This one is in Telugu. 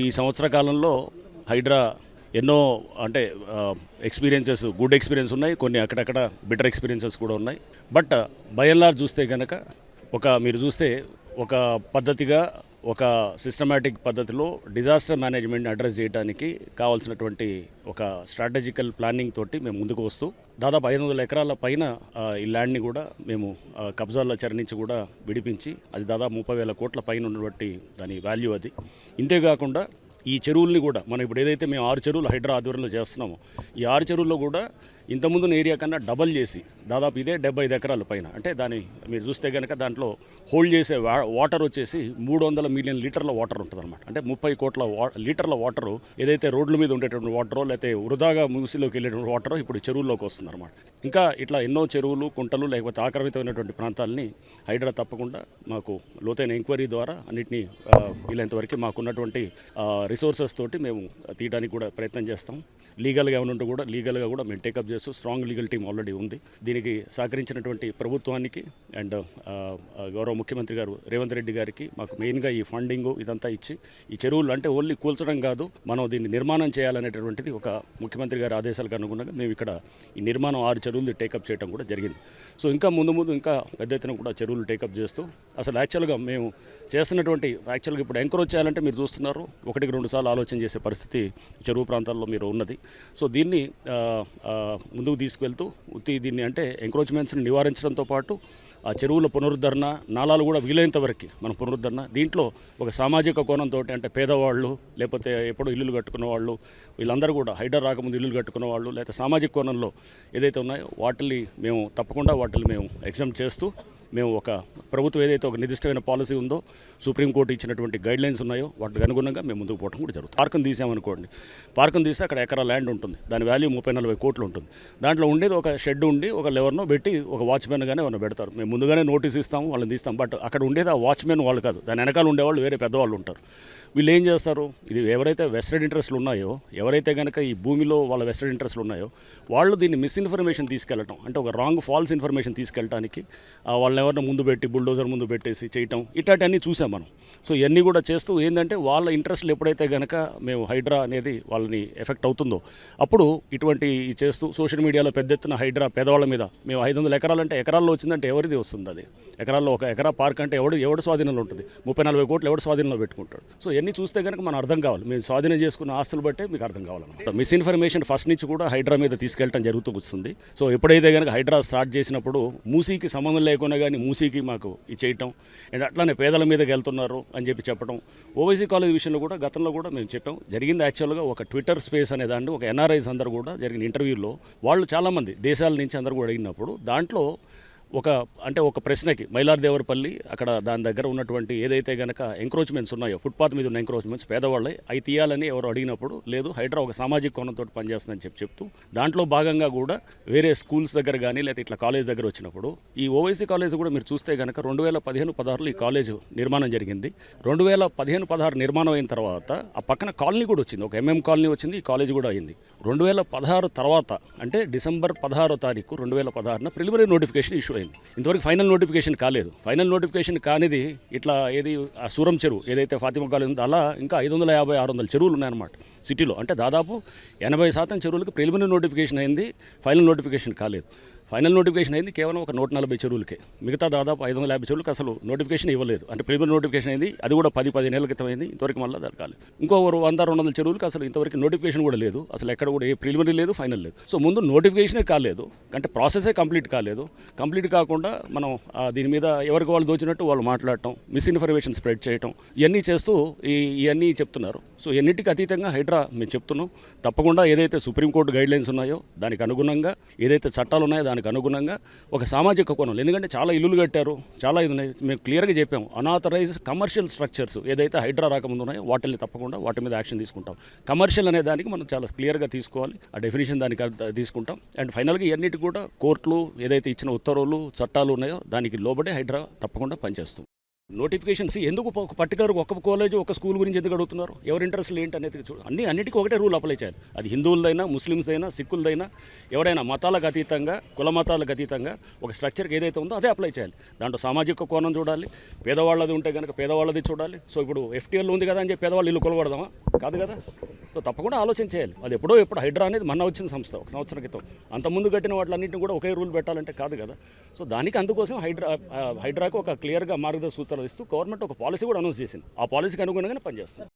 ఈ సంవత్సర కాలంలో హైడ్రా ఎన్నో అంటే ఎక్స్పీరియన్సెస్ గుడ్ ఎక్స్పీరియన్స్ ఉన్నాయి. కొన్ని అక్కడక్కడ బెటర్ ఎక్స్పీరియన్సెస్ కూడా ఉన్నాయి. బట్ బయల్లార్ చూస్తే కనుక ఒక మీరు చూస్తే ఒక పద్ధతిగా ఒక సిస్టమేటిక్ పద్ధతిలో డిజాస్టర్ మేనేజ్మెంట్ అడ్రస్ చేయడానికి కావాల్సినటువంటి ఒక స్ట్రాటజికల్ ప్లానింగ్ తోటి మేము ముందుకు వస్తూ దాదాపు ఐదు వందల ఎకరాల పైన ఈ ల్యాండ్ని కూడా మేము కబ్జాల్లో కబ్జాల చరణించి కూడా విడిపించి అది దాదాపు ముప్పై వేల కోట్ల పైన ఉన్నటువంటి దాని వాల్యూ అది. ఇంతేకాకుండా ఈ చెరువుల్ని కూడా మనం ఇప్పుడు ఏదైతే మేము ఆరు చెరువులు హైడ్రా ఆధ్వర్యంలో చేస్తున్నామో ఈ ఆరు చెరువుల్లో కూడా ఇంతకుముందు ఏరియా కన్నా డబల్ చేసి దాదాపు ఇదే డెబ్బై ఐదు ఎకరాల పైన అంటే దాని మీరు చూస్తే కనుక దాంట్లో హోల్డ్ చేసే వాటర్ వచ్చేసి మూడు వందల మిలియన్ లీటర్ల వాటర్ ఉంటుంది అనమాట అంటే ముప్పై కోట్ల వా లీటర్ల వాటర్ ఏదైతే రోడ్ల మీద ఉండేటువంటి వాటరో లేకపోతే వృధాగా మూసిలోకి వెళ్ళేటువంటి వాటరో ఇప్పుడు చెరువుల్లోకి వస్తుంది అనమాట ఇంకా ఇట్లా ఎన్నో చెరువులు కుంటలు లేకపోతే ఆక్రమితమైనటువంటి ప్రాంతాలని హైడ్రా తప్పకుండా మాకు లోతైన ఎంక్వైరీ ద్వారా అన్నింటినీ వీలైనంతవరకు మాకున్నటువంటి రిసోర్సెస్ తోటి మేము తీయడానికి కూడా ప్రయత్నం చేస్తాం. లీగల్గా ఏమైనా ఉంటే కూడా లీగల్గా కూడా మేము టేకప్ చేస్తూ స్ట్రాంగ్ లీగల్ టీం ఆల్రెడీ ఉంది. దీనికి సహకరించినటువంటి ప్రభుత్వానికి అండ్ గౌరవ ముఖ్యమంత్రి గారు రేవంత్ రెడ్డి గారికి మాకు మెయిన్గా ఈ ఫండింగ్ ఇదంతా ఇచ్చి ఈ చెరువులు అంటే ఓన్లీ కూల్చడం కాదు మనం దీన్ని నిర్మాణం చేయాలనేటటువంటిది ఒక ముఖ్యమంత్రి గారి ఆదేశాలకు అనుగుణంగా మేము ఇక్కడ ఈ నిర్మాణం ఆరు చెరువులు టేకప్ చేయడం కూడా జరిగింది. సో ఇంకా ముందు ముందు ఇంకా పెద్ద ఎత్తున కూడా చెరువులు టేకప్ చేస్తూ అసలు యాక్చువల్గా మేము చేస్తున్నటువంటి యాక్చువల్గా ఇప్పుడు ఎంకరేజ్ చేయాలంటే మీరు చూస్తున్నారు ఒకటికి రెండు సార్లు ఆలోచన చేసే పరిస్థితి చెరువు ప్రాంతాల్లో మీరు ఉన్నది. సో దీన్ని ముందుకు తీసుకెళ్తూ ఉత్తి దీన్ని అంటే ఎంక్రోచ్మెంట్స్ని నివారించడంతో పాటు ఆ చెరువుల పునరుద్ధరణ నాలాలు కూడా వీలైనంత వరకు మన పునరుద్ధరణ దీంట్లో ఒక సామాజిక కోణంతో అంటే పేదవాళ్ళు లేకపోతే ఎప్పుడో ఇల్లులు కట్టుకున్న వాళ్ళు వీళ్ళందరూ కూడా హైడర్ రాకముందు ఇల్లులు కట్టుకున్న వాళ్ళు లేకపోతే సామాజిక కోణంలో ఏదైతే ఉన్నాయో వాటిని మేము తప్పకుండా వాటిని మేము ఎగ్జామ్ చేస్తూ మేము ఒక ప్రభుత్వం ఏదైతే ఒక నిర్దిష్టమైన పాలసీ ఉందో సుప్రీంకోర్టు ఇచ్చినటువంటి గైడ్లైన్స్ ఉన్నాయో వాటికి అనుగుణంగా మేము ముందుకు పోవడం కూడా జరుగుతుంది. పార్కును తీసామనుకోండి. పార్కును తీస్తే అక్కడ ఎకరా ల్యాండ్ ఉంటుంది. దాని వాల్యూ ముప్పై నలభై కోట్లు ఉంటుంది. దాంట్లో ఉండేది ఒక షెడ్ ఉండి ఒక లెవర్నో పెట్టి ఒక వాచ్మెన్ గానే ఏమైనా పెడతారు. మేము ముందుగానే నోటీస్ ఇస్తాము వాళ్ళని తీస్తాం. బట్ అక్కడ ఉండేది ఆ వాచ్మెన్ వాళ్ళు కాదు. దాని వెనకాల ఉండేవాళ్ళు వేరే పెద్దవాళ్ళు ఉంటారు. వీళ్ళు ఏం చేస్తారు? ఇది ఎవరైతే వెస్టెడ్ ఇంట్రెస్ట్లు ఉన్నాయో ఎవరైతే కనుక ఈ భూమిలో వాళ్ళ వెస్టెడ్ ఇంట్రెస్ట్లు ఉన్నాయో వాళ్ళు దీన్ని మిస్ఇన్ఫర్మేషన్ తీసుకెళ్ళటం అంటే ఒక రాంగ్ ఫాల్స్ ఇన్ఫర్మేషన్ తీసుకెళ్ళటానికి వాళ్ళని ఎవరిని ముందు పెట్టి బుల్డోజర్ ముందు పెట్టేసి చేయటం ఇట్లాంటివన్నీ చూసాం మనం. సో ఇవన్నీ కూడా చేస్తూ ఏంటంటే వాళ్ళ ఇంట్రెస్ట్లు ఎప్పుడైతే కనుక మేము హైడ్రా అనేది వాళ్ళని ఎఫెక్ట్ అవుతుందో అప్పుడు ఇటువంటి చేస్తూ సోషల్ మీడియాలో పెద్ద ఎత్తున హైడ్రా పేదవాళ్ళ మీద మేము ఐదు వందల ఎకరాలు అంటే ఎకరాల్లో వచ్చిందంటే ఎవరిది వస్తుంది అది? ఎకరాల్లో ఒక ఎకరా పార్క్ అంటే ఎవడు ఎవడు స్వాధీనంలో ఉంటుంది? ముప్పై నలభై కోట్లు ఎవడు స్వాధీనంలో పెట్టుకుంటాడు? సో ఇవన్నీ చూస్తే కనుక మనం అర్థం కావాలి. మేము స్వాధీనం చేసుకున్న ఆస్తులు బట్టే మీకు అర్థం కావాలన్నమాట. మిస్ఇన్ఫర్మేషన్ ఫస్ట్ నుంచి కూడా హైడ్రా మీద తీసుకెళ్ళడం జరుగుతూ వస్తుంది. సో ఎప్పుడైతే కనుక హైడ్రా స్టార్ట్ చేసినప్పుడు మూసీకి సంబంధం లేకుండా కానీ మూసీకి మాకు ఇది చేయటం అండ్ అట్లానే పేదల మీదకి వెళ్తున్నారు అని చెప్పి చెప్పడం ఓవైసీ కాలేజ్ విషయంలో కూడా గతంలో కూడా మేము చెప్పాం. జరిగింది యాక్చువల్గా ఒక ట్విట్టర్ స్పేస్ అనే దాన్ని ఒక ఎన్ఆర్ఐస్ అందరూ కూడా జరిగిన ఇంటర్వ్యూలో వాళ్ళు చాలామంది దేశాల నుంచి అందరూ కూడా అడిగినప్పుడు దాంట్లో ఒక అంటే ఒక ప్రశ్నకి మైలార్దేవరపల్లి అక్కడ దాని దగ్గర ఉన్నటువంటి ఏదైతే గనక ఎంక్రోచ్మెంట్స్ ఉన్నాయో ఫుట్పాత్ మీద ఉన్న ఎంక్రోచ్మెంట్స్ పేదవాళ్ళే అవి తీయాలని ఎవరు అడిగినప్పుడు లేదు హైడ్రా ఒక సామాజిక కోణంతో పనిచేస్తుందని చెప్పి చెప్తూ దాంట్లో భాగంగా కూడా వేరే స్కూల్స్ దగ్గర కానీ లేకపోతే ఇట్లా కాలేజ్ దగ్గర వచ్చినప్పుడు ఈ ఓవైసీ కాలేజ్ కూడా మీరు చూస్తే కనుక రెండు వేల పదిహేను పదహారులో ఈ కాలేజ్ నిర్మాణం జరిగింది. రెండు వేల పదిహేను పదహారు నిర్మాణం అయిన తర్వాత ఆ పక్కన కాలనీ కూడా వచ్చింది. ఒక ఎంఎం కాలనీ వచ్చింది ఈ కాలేజ్ కూడా అయింది. రెండు వేల పదహారు తర్వాత అంటే డిసెంబర్ పదహారో తారీఖు రెండు వేల పదహారున ప్రిలిమినరీ నోటిఫికేషన్ ఇష్యూ అయింది ఇంతవరకు ఫైనల్ నోటిఫికేషన్ కాలేదు. ఫైనల్ నోటిఫికేషన్ కానిది ఇట్లా ఏది ఆ సూరం చెరువు ఏదైతే ఫాతిమా కాలేజ్ ఉందో అలా ఇంకా ఐదు వందల యాభై ఆరు వందల చెరువులు ఉన్నాయన్నమాట. సిటీలో. అంటే దాదాపు ఎనభై శాతం చెరువులకు ప్రిలిమినరీ నోటిఫికేషన్ అయింది ఫైనల్ నోటిఫికేషన్ కాలేదు. ఫైనల్ నోటిఫికేషన్ అయింది కేవలం ఒక నూట నలభై చెరువులకే. మిగతా దాదాపు ఐదు వందల యాభై చెరువులకు అసలు నోటిఫికేషన్ ఇవ్వలేదు. అంటే ప్రిలిమినరీ నోటిఫికేషన్ అయింది అది కూడా పది పది నెలల క్రితం అయింది ఇంతవరకు మళ్ళీ దాని కాలేదు. ఇంకో వంద రెండు వందల చెరువులకు అసలు ఇంతవరకు నోటిఫికేషన్ కూడా లేదు. అసలు ఎక్కడ కూడా ఏ ప్రిలిమినరీ లేదు ఫైనల్ లేదు. సో ముందు నోటిఫికేషనే కాలేదు అంటే ప్రాసెసే కంప్లీట్ కాలేదు. కంప్లీట్ కాకుండా మనం దీని మీద ఎవరికి వాళ్ళు దోచినట్టు వాళ్ళు మాట్లాడటం మిస్ఇన్ఫర్మేషన్ స్ప్రెడ్ చేయటం ఇవన్నీ చేస్తూ ఈ ఇవన్నీ చెప్తున్నారు. సో ఎన్నిటికీ అతీతంగా హైడ్రా మేము చెప్తున్నాం. తప్పకుండా ఏదైతే సుప్రీంకోర్టు గైడ్లైన్స్ ఉన్నాయో దానికి అనుగుణంగా ఏదైతే చట్టాలు ఉన్నాయో దానికి అనుగుణంగా ఒక సామాజిక కోణం ఎందుకంటే చాలా ఇల్లులు కట్టారు చాలా ఇది ఉన్నాయి. మేము క్లియర్గా చెప్పాము అనాథరైజ్ కమర్షియల్ స్ట్రక్చర్స్ ఏదైతే హైడ్రా రాకముందు ఉన్నాయో వాటిని తప్పకుండా వాటి మీద యాక్షన్ తీసుకుంటాం. కమర్షియల్ అనే దానికి మనం చాలా క్లియర్గా తీసుకోవాలి ఆ డెఫినేషన్ దానికి తీసుకుంటాం. అండ్ ఫైనల్గా ఇవన్నిటి కూడా కోర్టులు ఏదైతే ఇచ్చిన ఉత్తర్వులు చట్టాలు ఉన్నాయో దానికి లోబడే హైడ్రా తప్పకుండా పనిచేస్తుంది నోటిఫికేషన్స్ ఎందుకు ఒక పర్టికులర్ ఒక కాలేజ్ ఒక స్కూల్ గురించి ఎందుకు అడుగుతున్నారు? ఎవరి ఇంట్రెస్ట్లు ఏంటి అనేది చూడు అన్ని అన్నిటికీ ఒకటే రూల్ అప్లై చేయాలి. అది హిందువులదైనా ముస్లిమ్స్దైనా సిక్కులదైనా ఎవరైనా మతాలకు అతీతంగా కుల మతాలకు అతీతంగా ఒక స్ట్రక్చర్కి ఏదైతే ఉందో అదే అప్లై చేయాలి. దాంట్లో సామాజిక కోణం చూడాలి పేదవాళ్ళది ఉంటే కనుక పేదవాళ్ళది చూడాలి. సో ఇప్పుడు ఎఫ్టీఎల్ ఉంది కదా అని చెప్పి పేదవాళ్ళు ఇల్లు కొలగడదామా? కాదు కదా? సో తప్పకుండా ఆలోచన చేయాలి. అది ఎప్పుడో ఎప్పుడు హైడ్రా అనేది మన వచ్చిన సంస్థ ఒక సంవత్సరం క్రితం. అంత ముందు కట్టిన వాటిలన్నింటిని కూడా ఒకే రూల్ పెట్టాలంటే కాదు కదా? సో దానికి అందుకోసం హైడ్రా హైడ్రాకు ఒక క్లియర్గా మార్గదర్శ సూత్రాలు ఇస్తూ గవర్నమెంట్ ఒక పాలసీ కూడా అనౌన్స్ చేసింది. ఆ పాలసీకి అనుగుణంగానే పనిచేస్తుంది.